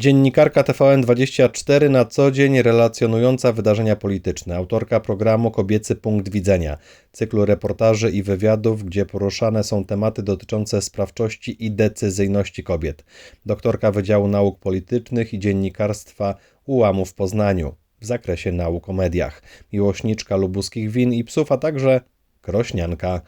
Dziennikarka TVN24 na co dzień relacjonująca wydarzenia polityczne, autorka programu Kobiecy Punkt Widzenia, cyklu reportaży i wywiadów, gdzie poruszane są tematy dotyczące sprawczości i decyzyjności kobiet, doktorka Wydziału Nauk Politycznych i Dziennikarstwa UAM w Poznaniu w zakresie nauk o mediach, miłośniczka lubuskich win i psów, a także krośnianka.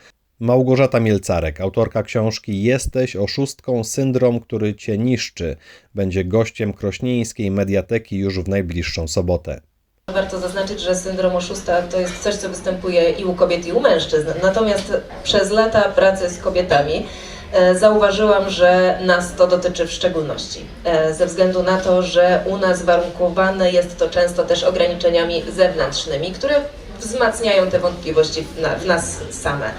Małgorzata Mielcarek, autorka książki Jesteś oszustką, syndrom, który cię niszczy, będzie gościem krośnieńskiej mediateki już w najbliższą sobotę. Warto zaznaczyć, że syndrom oszusta to jest coś, co występuje i u kobiet, i u mężczyzn. Natomiast przez lata pracy z kobietami e, zauważyłam, że nas to dotyczy w szczególności. E, Ze względu na to, że u nas warunkowane jest to często też ograniczeniami zewnętrznymi, które wzmacniają te wątpliwości w, na, w nas same.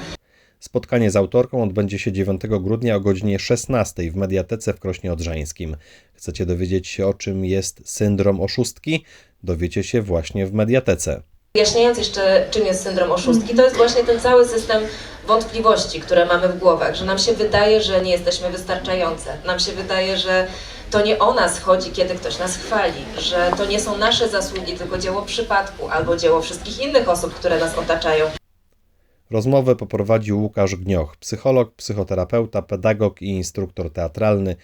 Spotkanie z autorką odbędzie się 9 grudnia o godzinie 16 w Mediatece w Krośnie Odrzańskim. Chcecie dowiedzieć się o czym jest syndrom oszustki? Dowiecie się właśnie w Mediatece. Wyjaśniając jeszcze, czym jest syndrom oszustki, to jest właśnie ten cały system wątpliwości, które mamy w głowach, że nam się wydaje, że nie jesteśmy wystarczające. Nam się wydaje, że to nie o nas chodzi, kiedy ktoś nas chwali, że to nie są nasze zasługi, tylko dzieło przypadku albo dzieło wszystkich innych osób, które nas otaczają. Rozmowę poprowadził Łukasz Gnioch, psycholog, psychoterapeuta, pedagog i instruktor teatralny,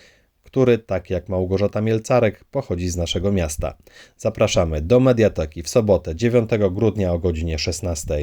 który, tak jak Małgorzata Mielcarek, pochodzi z naszego miasta. Zapraszamy do Mediateki w sobotę 9 grudnia o godzinie 16.